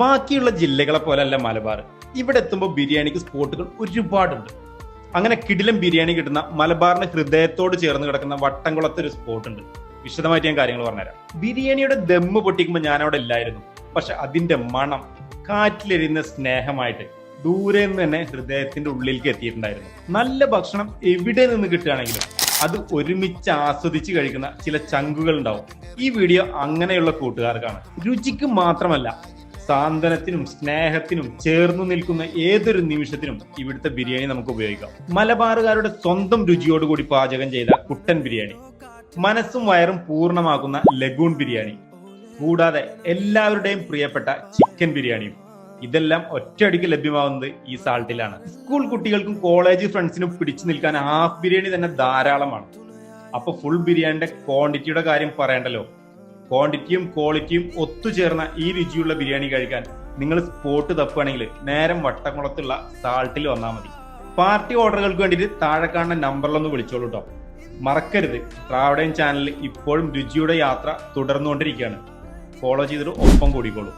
ബാക്കിയുള്ള ജില്ലകളെ പോലെയല്ല മലബാർ. ഇവിടെ എത്തുമ്പോൾ ബിരിയാണിക്ക് സ്പോട്ടുകൾ ഒരുപാടുണ്ട്. അങ്ങനെ കിടിലം ബിരിയാണി കിട്ടുന്ന മലബാറിന്റെ ഹൃദയത്തോട് ചേർന്ന് കിടക്കുന്ന വട്ടംകുളത്തെ ഒരു സ്പോട്ട് ഉണ്ട് വിശദമായിട്ട് ഞാൻ കാര്യങ്ങൾ പറഞ്ഞുതരാം. ബിരിയാണിയുടെ ദമ്മ് പൊട്ടിക്കുമ്പോൾ ഞാൻ അവിടെ ഇല്ലായിരുന്നു. പക്ഷെ അതിന്റെ മണം കാറ്റിലെരിയുന്ന സ്നേഹമായിട്ട് ദൂരെ നിന്ന് തന്നെ ഹൃദയത്തിന്റെ ഉള്ളിലേക്ക് എത്തിയിട്ടുണ്ടായിരുന്നു. നല്ല ഭക്ഷണം എവിടെ നിന്ന് കിട്ടുകയാണെങ്കിലും അത് ഒരുമിച്ച് ആസ്വദിച്ച് കഴിക്കുന്ന ചില ചങ്കുകൾ ഉണ്ടാവും ഈ വീഡിയോ അങ്ങനെയുള്ള കൂട്ടുകാർക്കാണ്. രുചിക്ക് മാത്രമല്ല സാന്ത്വനത്തിനും സ്നേഹത്തിനും ചേർന്നു നിൽക്കുന്ന ഏതൊരു നിമിഷത്തിനും ഇവിടുത്തെ ബിരിയാണി നമുക്ക് ഉപയോഗിക്കാം. മലബാറുകാരുടെ സ്വന്തം രുചിയോടുകൂടി പാചകം ചെയ്ത കുട്ടൻ ബിരിയാണി. മനസ്സും വയറും പൂർണമാക്കുന്ന ലഗൂൺ ബിരിയാണി. കൂടാതെ എല്ലാവരുടെയും പ്രിയപ്പെട്ട ചിക്കൻ ബിരിയാണിയും. ഇതെല്ലാം ഒറ്റയടിക്ക് ലഭ്യമാവുന്നത് ഈ സാൾട്ടിലാണ്. സ്കൂൾ കുട്ടികൾക്കും കോളേജ് ഫ്രണ്ട്സിനും പിടിച്ചു നിൽക്കാൻ ഹാഫ് ബിരിയാണി തന്നെ ധാരാളമാണ്. അപ്പൊ ഫുൾ ബിരിയാണിയുടെ ക്വാണ്ടിറ്റിയുടെ കാര്യം പറയണ്ടല്ലോ? ക്വാണ്ടിറ്റിയും ക്വാളിറ്റിയും ഒത്തുചേർന്ന ഈ രുചിയുള്ള ബിരിയാണി കഴിക്കാൻ നിങ്ങൾ സ്പോട്ട് തപ്പുകയാണെങ്കിൽ നേരം വട്ടക്കുളത്തുള്ള സാൾട്ടിൽ വന്നാൽ മതി. പാർട്ടി ഓർഡറുകൾക്ക് വേണ്ടിയിട്ട് താഴെ കാണുന്ന നമ്പറിലൊന്ന് വിളിച്ചോളൂ കേട്ടോ മറക്കരുത്. ട്രാവഡൈൻ ചാനൽ ഇപ്പോഴും രുചിയുടെ യാത്ര തുടർന്നുകൊണ്ടിരിക്കുകയാണ്. ഫോളോ ചെയ്തിട്ട് ഒപ്പം കൂടിക്കോളൂ.